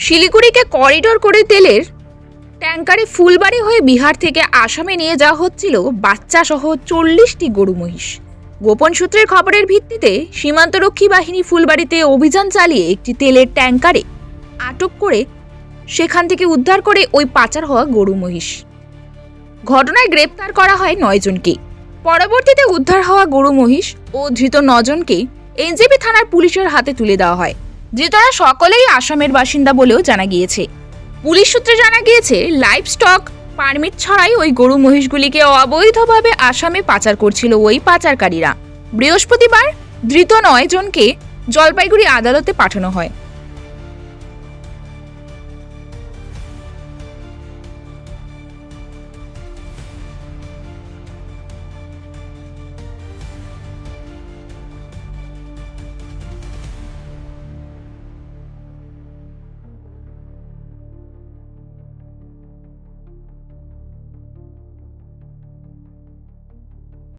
শিলিগুড়িকে corridor করে তেলের ট্যাঙ্কারে ফুলবাড়ি হয়ে বিহার থেকে আসামে নিয়ে যাওয়া হচ্ছিল বাচ্চা সহ চল্লিশটি গরু মহিষ। গোপন সূত্রের খবরের ভিত্তিতে সীমান্তরক্ষী বাহিনী ফুলবাড়িতে অভিযান চালিয়ে একটি তেলের ট্যাঙ্কারে আটক করে সেখান থেকে উদ্ধার করে ওই পাচার হওয়া গরু মহিষ। ঘটনায় গ্রেপ্তার করা হয় নয়জনকে পরবর্তীতে উদ্ধার হওয়া গরু মহিষ ও ধৃত নজনকে এনজেপি থানার পুলিশের হাতে তুলে দেওয়া হয়। ধৃতরা সকলেই আসামের বাসিন্দা বলেও জানা গিয়েছে। পুলিশ সূত্রে জানা গিয়েছে, লাইভ স্টক, পারমিট ছাড়াই ওই গরু মহিষগুলিকে অবৈধভাবে আসামে পাচার করছিল ওই পাচারকারীরা। বৃহস্পতিবার ধৃত নয় জনকে জলপাইগুড়ি আদালতে পাঠানো হয়।